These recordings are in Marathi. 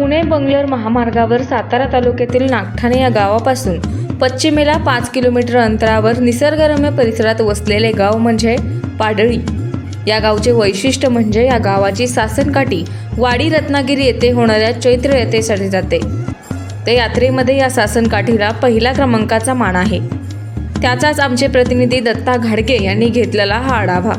पुणे बंगलोर महामार्गावर सातारा तालुक्यातील नागठाणे या गावापासून पश्चिमेला पाच किलोमीटर अंतरावर निसर्गरम्य परिसरात वसलेले गाव म्हणजे पाडळी. या गावचे वैशिष्ट्य म्हणजे या गावाची सासनकाठी वाडी रत्नागिरी येथे होणाऱ्या चैत्र यात्रेसाठी जाते. त्या यात्रेमध्ये या सासनकाठीला पहिल्या क्रमांकाचा मान आहे. त्याचाच आमचे प्रतिनिधी दत्ता घाडगे यांनी घेतलेला हा आढावा.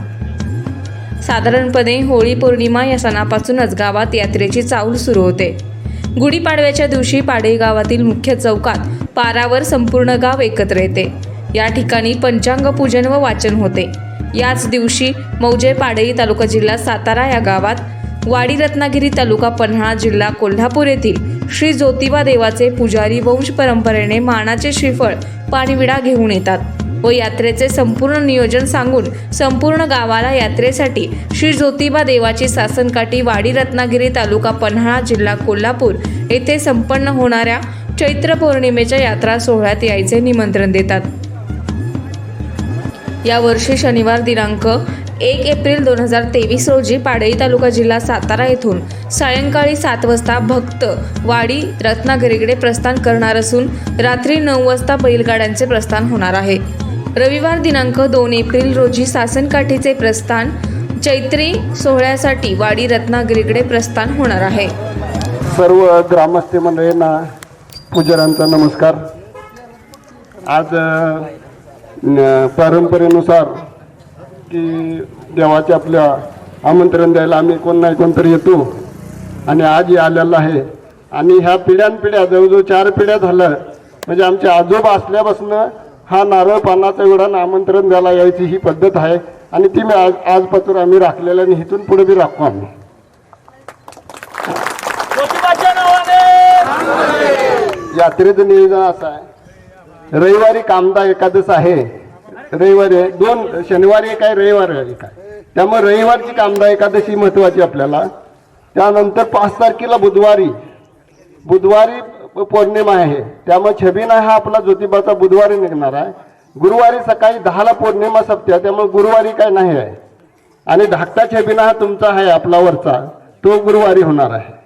साधारणपणे होळी पौर्णिमा या सणापासूनच गावात यात्रेची चाऊल सुरू होते. गुढीपाडव्याच्या दिवशी पाडे गावातील मुख्य चौकात पारावर संपूर्ण गाव एकत्र येते. या ठिकाणी पंचांग पूजन व वाचन होते. याच दिवशी मौजे पाडई तालुका जिल्हा सातारा या गावात वाडी रत्नागिरी तालुका पन्हाळा जिल्हा कोल्हापूर येथील श्री ज्योतिबा देवाचे पुजारी वंश परंपरेने मानाचे श्रीफळ पाणीविडा घेऊन येतात. व यात्रेचे संपूर्ण नियोजन सांगून संपूर्ण गावाला यात्रेसाठी श्री ज्योतिबा देवाची सासनकाठी वाडी रत्नागिरी तालुका पन्हाळा जिल्हा कोल्हापूर येथे संपन्न होणाऱ्या चैत्र पौर्णिमेच्या यात्रा सोहळ्यात यायचे निमंत्रण देतात. यावर्षी शनिवार दिनांक एक एप्रिल दोन हजार तेवीस रोजी पाडळी तालुका जिल्हा सातारा येथून सायंकाळी सात वाजता भक्त वाडी रत्नागिरीकडे प्रस्थान करणार असून रात्री नऊ वाजता बैलगाड्यांचे प्रस्थान होणार आहे. रविवार दिनांक दोन एप्रिल रोजी सासनकाठीचे प्रस्थान चैत्री सोहळ्यासाठी वाडी रत्नागिरीकडे प्रस्थान होणार आहे. सर्व ग्रामस्थ मंडळींना पुजाऱ्यांचा नमस्कार. आज परंपरेनुसार की देवाचे आपल्या आमंत्रण द्यायला आम्ही कोण नाही कोणतरी येतो आणि आज आलेला आलेलं आहे. आणि ह्या पिढ्यानपिढ्या जवळजवळ चार पिढ्या झालं म्हणजे आमचे आजोबा असल्यापासून हा नारळ पानाचा एवढा आमंत्रण द्यायला यायची ही पद्धत आहे. आणि ती मी आज आजपासून आम्ही राखलेल्या आणि इथून पुढे बी राखू आम्ही. यात्रेचं नियोजन असं आहे. रविवारी कामदा एकादश आहे. रविवारी आहे. दोन शनिवारी एक आहे रविवारी एक आहे. त्यामुळे रविवारची कामदा एकादशी महत्वाची आपल्याला. त्यानंतर पाच तारखेला बुधवारी. बुधवारी पौर्णिमा आहे. त्यामुळे छबिना हा आपला ज्योतिबाचा बुधवारी निघणार आहे. गुरुवारी सकाळी दहाला पौर्णिमा सपत्या त्यामुळे गुरुवारी काय नाही आहे. आणि धाकटा छबिना हा तुमचा आहे आपला वरचा. तो गुरुवारी होणार आहे.